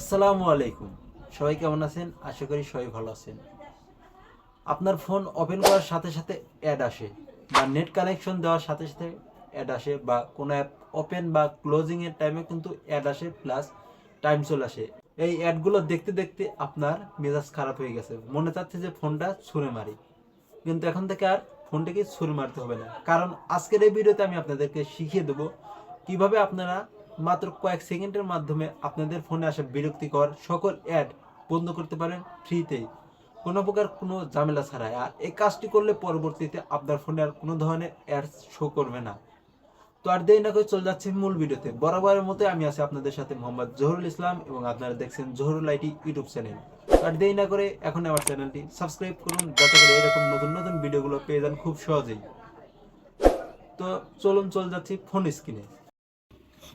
আসসালামু আলাইকুম। সবাই কেমন আছেন? আশা করি সবাই ভালো আছেন। আপনার ফোন ওপেন করার সাথে সাথে অ্যাড আসে বা নেট কানেকশন দেওয়ার সাথে সাথে অ্যাড আসে বা কোনো অ্যাপ ওপেন বা ক্লোজিং এর টাইমে কিন্তু অ্যাড আসে প্লাস টাইম চলে আসে। এই অ্যাডগুলো দেখতে দেখতে আপনার মেজাজ খারাপ হয়ে গেছে। মনে চাচ্ছে যে ফোনটা ছুঁড়ে মারি। কিন্তু এখন থেকে আর ফোনটাকে ছুঁড়ে মারতে হবে না। কারণ আজকের এই ভিডিওতে আমি আপনাদেরকে শিখিয়ে দেবো কীভাবে আপনারা মাত্র কয়েক সেকেন্ডের মাধ্যমে আপনাদের ফোনে আসা বিরক্তিকর সকল অ্যাড বন্ধ করতে পারেন ফ্রিতেই। কোনো প্রকার কোনো ঝামেলা ছাড়াই। আর এই কাজটি করলে পরবর্তীতে আপনার ফোনে আর কোনো ধরনের অ্যাডস শো করবে না। তো আর দেরি না করে চলে যাচ্ছে মূল ভিডিওতে। বরাবরের মতো আমি আছি আপনাদের সাথে মোহাম্মদ জহুরুল ইসলাম এবং আপনারা দেখছেন জহুরুল আইটি ইউটিউব চ্যানেল। আর দেরি না করে এখন আমার চ্যানেলটি সাবস্ক্রাইব করুন, যাতে করে এরকম নতুন নতুন ভিডিওগুলো পেয়ে যান খুব সহজেই। তো চলুন, চলে যাচ্ছি ফোন স্ক্রিনে।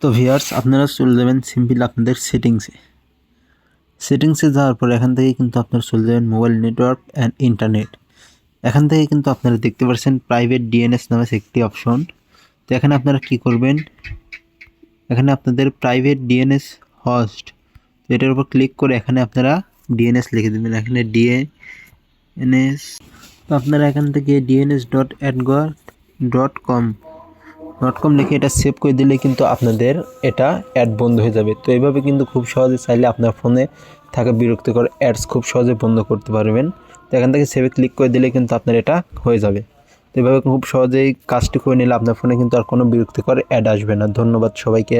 তো ভিউয়ার্স আপনারা চলে যাবেন সিম্পল আপনাদের সেটিংসে সেটিংসে যাওয়ার পর এখান থেকে কিন্তু আপনারা চলে যাবেন মোবাইল নেটওয়ার্ক অ্যান্ড ইন্টারনেট এখান থেকে কিন্তু আপনারা দেখতে পাচ্ছেন প্রাইভেট ডিএনএস নামে একটি অপশন তো এখানে আপনারা কি করবেন? এখানে আপনাদের প্রাইভেট ডিএনএস হস্ট তো এটার উপর ক্লিক করে এখানে আপনারা ডিএনএস লিখে দেবেন। এখানে ডিএনএস তো আপনারা এখান থেকে DNS dot adgor dot com dot com লিখে এটা সেভ করে দিলে কিন্তু আপনাদের এটা অ্যাড বন্ধ হয়ে যাবে। তো এইভাবে কিন্তু খুব সহজে চাইলে আপনার ফোনে থাকা বিরক্তিকর অ্যাডস খুব সহজে বন্ধ করতে পারবেন। তো এখান থেকে সেভে ক্লিক করে দিলে কিন্তু আপনার এটা হয়ে যাবে। তো এভাবে খুব সহজেই কাজটি করে নিলে আপনার ফোনে কিন্তু আর কোনো বিরক্তিকর অ্যাড আসবে না। ধন্যবাদ সবাইকে।